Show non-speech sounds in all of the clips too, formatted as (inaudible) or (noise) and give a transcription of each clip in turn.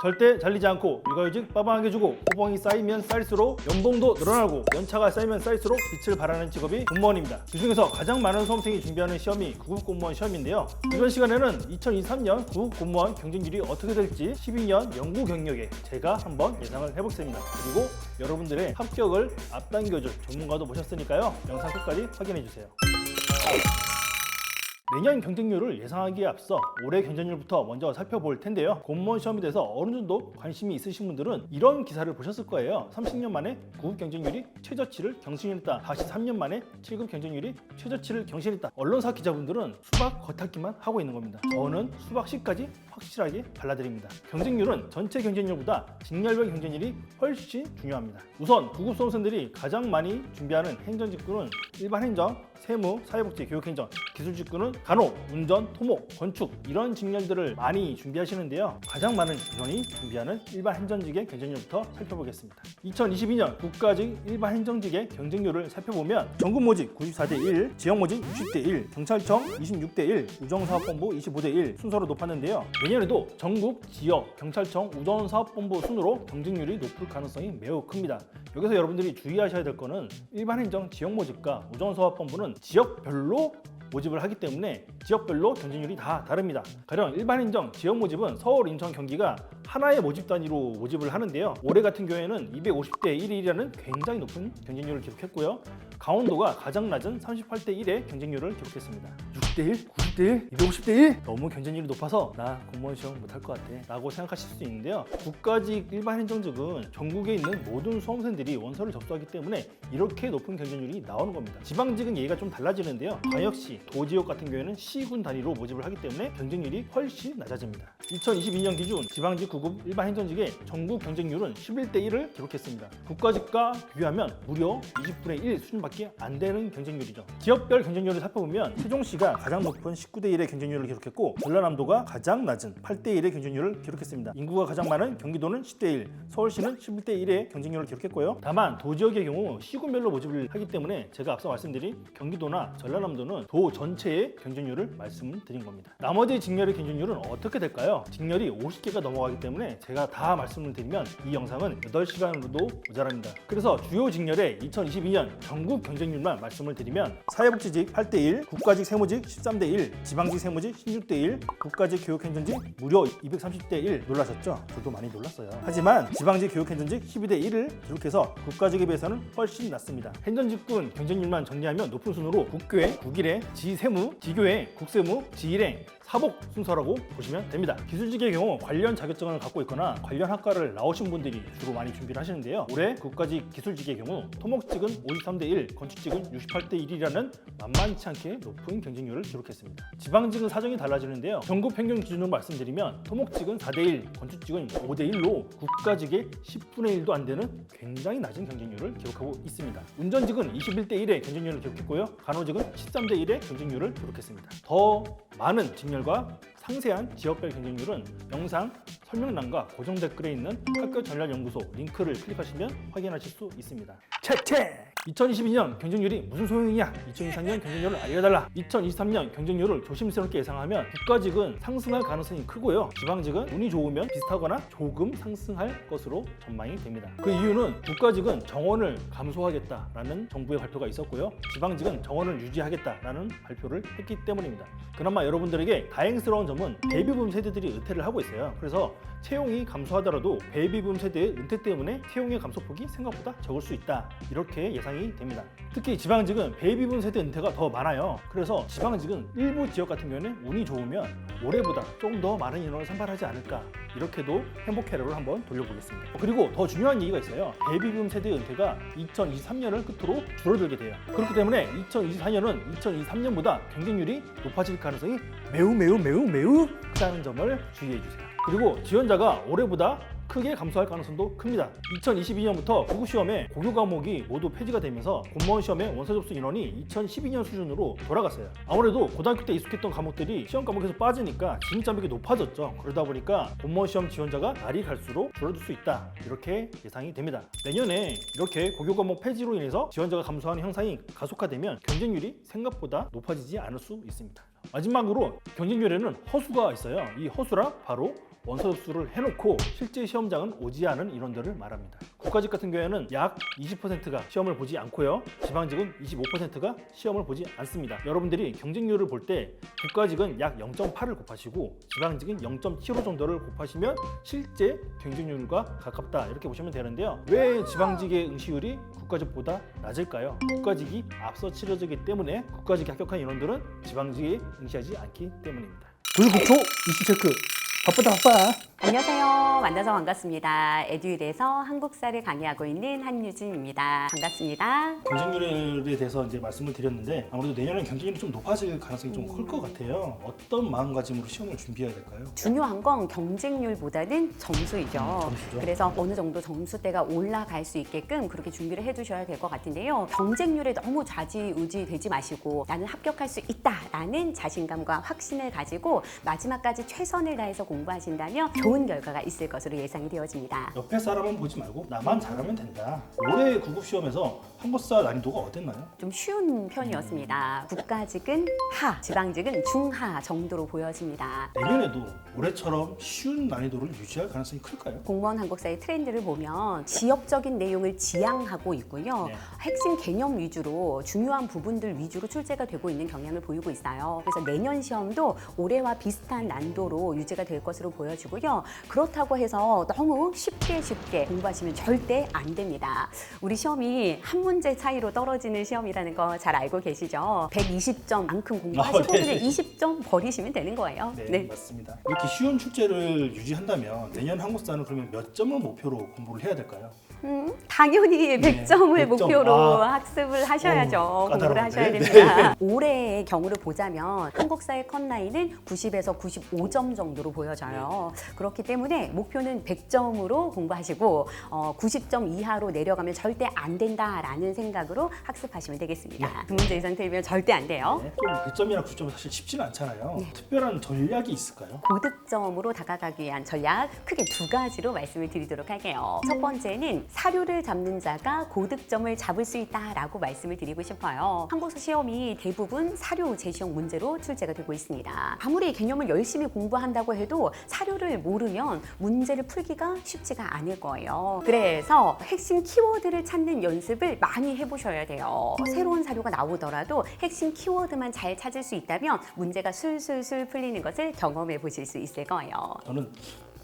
절대 잘리지 않고 육아휴직 빠방하게 주고 호봉이 쌓이면 쌓일수록 연봉도 늘어나고 연차가 쌓이면 쌓일수록 빛을 발하는 직업이 공무원입니다. 그 중에서 가장 많은 수험생이 준비하는 시험이 구급 공무원 시험인데요. 이번 시간에는 2023년 구급 공무원 경쟁률이 어떻게 될지 12년 연구 경력에 제가 한번 예상을 해보겠습니다. 그리고 여러분들의 합격을 앞당겨줄 전문가도 모셨으니까요. 영상 끝까지 확인해 주세요. 내년 경쟁률을 예상하기에 앞서 올해 경쟁률부터 먼저 살펴볼 텐데요. 공무원 시험에 대해서 어느 정도 관심이 있으신 분들은 이런 기사를 보셨을 거예요. 30년 만에 9급 경쟁률이 최저치를 경신했다. 다시 3년 만에 7급 경쟁률이 최저치를 경신했다. 언론사 기자분들은 수박 겉핥기만 하고 있는 겁니다. 저는 수박 씨까지 확실하게 발라드립니다. 경쟁률은 전체 경쟁률보다 직렬별 경쟁률이 훨씬 중요합니다. 우선 9급 수험생들이 가장 많이 준비하는 행정 직군은 일반 행정, 세무, 사회복지, 교육행정, 기술직군은 간호, 운전, 토목, 건축 이런 직렬들을 많이 준비하시는데요. 가장 많은 인원이 준비하는 일반 행정직의 경쟁률부터 살펴보겠습니다. 2022년 국가직 일반 행정직의 경쟁률을 살펴보면 전국 모집 94대 1, 지역 모집 60대 1, 경찰청 26대 1, 우정사업본부 25대 1 순서로 높았는데요. 내년에도 전국 지역 경찰청 우정사업본부 순으로 경쟁률이 높을 가능성이 매우 큽니다. 여기서 여러분들이 주의하셔야 될 거는 일반 행정 지역 모집과 우정사업본부는 지역별로 모집을 하기 때문에 지역별로 경쟁률이 다 다릅니다. 가령 일반 행정 지역 모집은 서울, 인천, 경기가 하나의 모집 단위로 모집을 하는데요. 올해 같은 경우에는 250대 1이라는 굉장히 높은 경쟁률을 기록했고요. 강원도가 가장 낮은 38대 1의 경쟁률을 기록했습니다. 60대 1, 90대 1, 250대 1 너무 경쟁률이 높아서 나 공무원 시험 못할 것 같아 라고 생각하실 수 있는데요. 국가직 일반 행정직은 전국에 있는 모든 수험생들이 원서를 접수하기 때문에 이렇게 높은 경쟁률이 나오는 겁니다. 지방직은 얘기가 좀 달라지는데요. 광역시, 도지역 같은 경우에는 시군 단위로 모집을 하기 때문에 경쟁률이 훨씬 낮아집니다. 2022년 기준 지방직 9급 일반 행정직의 전국 경쟁률은 11대 1을 기록했습니다. 국가직과 비교하면 무려 20분의 1 수준밖에 안 되는 경쟁률이죠. 지역별 경쟁률을 살펴보면 세종시가 가장 높은 19대 1의 경쟁률을 기록했고 전라남도가 가장 낮은 8대 1의 경쟁률을 기록했습니다. 인구가 가장 많은 경기도는 10대 1, 서울시는 11대 1의 경쟁률을 기록했고요. 다만 도지역의 경우 시군별로 모집을 하기 때문에 제가 앞서 말씀드린 경기도나 전라남도는 도 전체의 경쟁률을 말씀을 드린 겁니다. 나머지 직렬의 경쟁률은 어떻게 될까요? 직렬이 50개가 넘어가기 때문에 제가 다 말씀을 드리면 이 영상은 8시간으로도 모자랍니다. 그래서 주요 직렬의 2022년 전국 경쟁률만 말씀을 드리면 사회복지직 8대 1, 국가직 세무직 13대 1, 지방직 세무직 16대 1, 국가직 교육행정직 무려 230대 1 놀라셨죠? 저도 많이 놀랐어요. 하지만 지방직 교육행정직 12대 1을 기록해서 국가직에 비해서는 훨씬 낮습니다. 행정직군 경쟁률만 정리하면 높은 순으로 국교회, 국일회, 지세무, 지교회, 국세무, 지일행, 사복 순서라고 보시면 됩니다. 기술직의 경우 관련 자격증을 갖고 있거나 관련 학과를 나오신 분들이 주로 많이 준비를 하시는데요. 올해 국가직 기술직의 경우 토목직은 53대 1, 건축직은 68대 1이라는 만만치 않게 높은 경쟁률을 기록했습니다. 지방직은 사정이 달라지는데요. 전국 평균 기준으로 말씀드리면 토목직은 4대 1, 건축직은 5대 1로 국가직의 10분의 1도 안 되는 굉장히 낮은 경쟁률을 기록하고 있습니다. 운전직은 21대 1의 경쟁률을 기록했고요. 간호직은 13대 1의 경쟁률을 기록했습니다. 더 많은 직렬 과 상세한 지역별 경쟁률은 영상 설명란과 고정 댓글에 있는 학교 전략 연구소 링크를 클릭하시면 확인하실 수 있습니다. 채채! 2022년 경쟁률이 무슨 소용이냐? 2023년 경쟁률을 알려달라. 2023년 경쟁률을 조심스럽게 예상하면 국가직은 상승할 가능성이 크고요. 지방직은 운이 좋으면 비슷하거나 조금 상승할 것으로 전망이 됩니다. 그 이유는 국가직은 정원을 감소하겠다라는 정부의 발표가 있었고요. 지방직은 정원을 유지하겠다라는 발표를 했기 때문입니다. 그나마 여러분들에게 다행스러운 점은 베이비붐 세대들이 은퇴를 하고 있어요. 그래서 채용이 감소하더라도 베이비붐 세대의 은퇴 때문에 채용의 감소폭이 생각보다 적을 수 있다. 이렇게 예상이 됩니다. 특히 지방직은 베이비붐 세대 은퇴가 더 많아요. 그래서 지방직은 일부 지역 같은 경우에는 운이 좋으면 올해보다 조금 더 많은 인원을 선발하지 않을까. 이렇게도 행복 캐러를 한번 돌려보겠습니다. 그리고 더 중요한 얘기가 있어요. 베이비붐 세대 은퇴가 2023년을 끝으로 줄어들게 돼요. 그렇기 때문에 2024년은 2023년보다 경쟁률이 높아질 가능성이 매우 매우 매우 매우 크다는 점을 주의해 주세요. 그리고 지원자가 올해보다 크게 감소할 가능성도 큽니다. 2022년부터 구급시험에 고교 과목이 모두 폐지가 되면서 공무원 시험의 원서 접수 인원이 2012년 수준으로 돌아갔어요. 아무래도 고등학교 때 익숙했던 과목들이 시험 과목에서 빠지니까 진입장벽이 높아졌죠. 그러다 보니까 공무원 시험 지원자가 날이 갈수록 줄어들 수 있다. 이렇게 예상이 됩니다. 내년에 이렇게 고교 과목 폐지로 인해서 지원자가 감소하는 형상이 가속화되면 경쟁률이 생각보다 높아지지 않을 수 있습니다. 마지막으로 경쟁률에는 허수가 있어요. 이 허수라 바로 원서 접수를 해놓고 실제 시험장은 오지 않은 인원들을 말합니다. 국가직 같은 경우에는 약 20%가 시험을 보지 않고요. 지방직은 25%가 시험을 보지 않습니다. 여러분들이 경쟁률을 볼 때 국가직은 약 0.8을 곱하시고 지방직은 0.75 정도를 곱하시면 실제 경쟁률과 가깝다 이렇게 보시면 되는데요. 왜 지방직의 응시율이 국가직보다 낮을까요? 국가직이 앞서 치러지기 때문에 국가직에 합격한 인원들은 지방직에 응시하지 않기 때문입니다. 불국토 이슈 체크 바쁘다 바빠. 안녕하세요. 만나서 반갑습니다. 에듀일에서 한국사를 강의하고 있는 한유진입니다. 반갑습니다. 경쟁률에 대해서 이제 말씀을 드렸는데 아무래도 내년에 경쟁률이 좀 높아질 가능성이 좀 클 것 같아요. 어떤 마음가짐으로 시험을 준비해야 될까요? 중요한 건 경쟁률보다는 점수이죠. 음, 점수죠. 그래서 어느 정도 점수대가 올라갈 수 있게끔 그렇게 준비를 해두셔야 될 것 같은데요. 경쟁률에 너무 좌지우지 되지 마시고 나는 합격할 수 있다라는 자신감과 확신을 가지고 마지막까지 최선을 다해서 공 부하신다면 좋은 결과가 있을 것으로 예상이 되어집니다. 옆에 사람은 보지 말고 나만 잘하면 된다. 올해 구급 시험에서 한국사 난이도가 어땠나요? 좀 쉬운 편이었습니다. 국가직은 하, 지방직은 중하 정도로 보여집니다. 내년에도 올해처럼 쉬운 난이도를 유지할 가능성이 클까요? 공무원 한국사의 트렌드를 보면 지역적인 내용을 지향하고 있고요. 네. 핵심 개념 위주로 중요한 부분들 위주로 출제가 되고 있는 경향을 보이고 있어요. 그래서 내년 시험도 올해와 비슷한 난도로 유지가 될 것으로 보여지고요. 그렇다고 해서 너무 쉽게 쉽게 공부하시면 절대 안 됩니다. 우리 시험이 한 문제 차이로 떨어지는 시험이라는 거 잘 알고 계시죠? 120점만큼 공부하시고 아, 네. 그냥 20점 버리시면 되는 거예요. 네, 맞습니다. 이렇게 쉬운 출제를 유지한다면 내년 한국사는 그러면 몇 점을 목표로 공부를 해야 될까요? 음, 당연히 100점을 100점. 목표로 아. 학습을 하셔야죠. 어우, 공부를 까다로운데? 하셔야 네. 됩니다. (laughs) 올해의 경우를 보자면 한국사의 컷라인은 90에서 95점 정도로 보여져요. 그렇기 때문에 목표는 100점으로 공부하시고 어, 90점 이하로 내려가면 절대 안 된다라는 생각으로 학습하시면 되겠습니다. 두 문제 이상 틀리면 절대 안 돼요. 네, 좀 100점이나 9점은 사실 쉽지는 않잖아요. 특별한 전략이 있을까요? 고득점으로 다가가기 위한 전략 크게 두 가지로 말씀을 드리도록 할게요. 첫 번째는 사료를 잡는 자가 고득점을 잡을 수 있다라고 말씀을 드리고 싶어요. 한국사 시험이 대부분 사료 제시형 문제로 출제가 되고 있습니다. 아무리 개념을 열심히 공부한다고 해도 사료를 모르면 문제를 풀기가 쉽지가 않을 거예요. 그래서 핵심 키워드를 찾는 연습을 많이 해보셔야 돼요. 새로운 사료가 나오더라도 핵심 키워드만 잘 찾을 수 있다면 문제가 술술술 풀리는 것을 경험해 보실 수 있을 거예요. 저는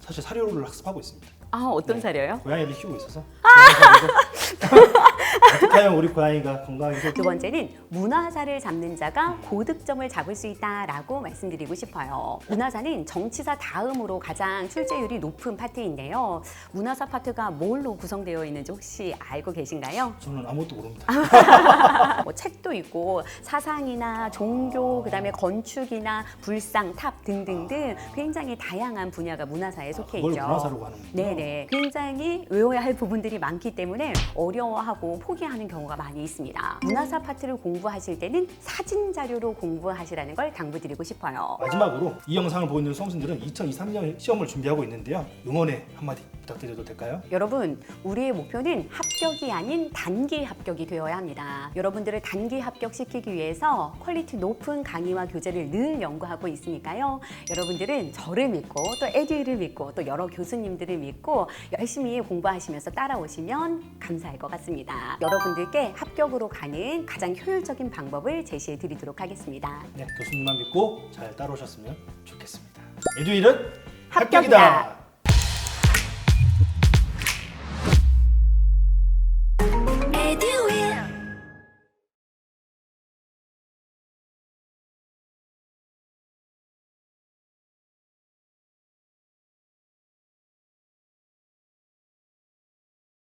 사실 사료를 학습하고 있습니다. 아, 어떤 사료요? 고양이를 키우고 있어서. 고양이가 (laughs) 어떻게 하면 우리 고양이가 건강하게 두 번째는 문화사를 잡는 자가 고득점을 잡을 수 있다라고 말씀드리고 싶어요. 문화사는 정치사 다음으로 가장 출제율이 높은 파트인데요. 문화사 파트가 뭘로 구성되어 있는지 혹시 알고 계신가요? 저는 아무것도 모릅니다. 뭐 책도 있고 사상이나 종교, 그다음에 건축이나 불상, 탑 등등등 굉장히 다양한 분야가 문화사에 속해 그걸 있죠. 문화사라고 하는군요. 네네. 굉장히 외워야 할 부분들이 많기 때문에 어려워하고 포기하는 경우가 많이 있습니다. 문화사 파트를 공부하실 때는 사진 자료로 공부하시라는 걸 당부드리고 싶어요. 마지막으로 이 영상을 보고 있는 수험생들은 2023년 시험을 준비하고 있는데요. 응원의 한마디 부탁드려도 될까요? 여러분, 우리의 목표는 합격이 아닌 단기 합격이 되어야 합니다. 여러분들을 단기 합격시키기 위해서 퀄리티 높은 강의와 교재를 늘 연구하고 있으니까요. 여러분들은 저를 믿고 또 에듀를 믿고 또 여러 교수님들을 믿고 열심히 공부하시면서 따라오시면 감사할 것 같 습니다. 여러분들께 합격으로 가는 가장 효율적인 방법을 제시해 드리도록 하겠습니다. 네, 교수님만 믿고 잘 따라오셨으면 좋겠습니다. 에듀일은 합격이다. 합격이다.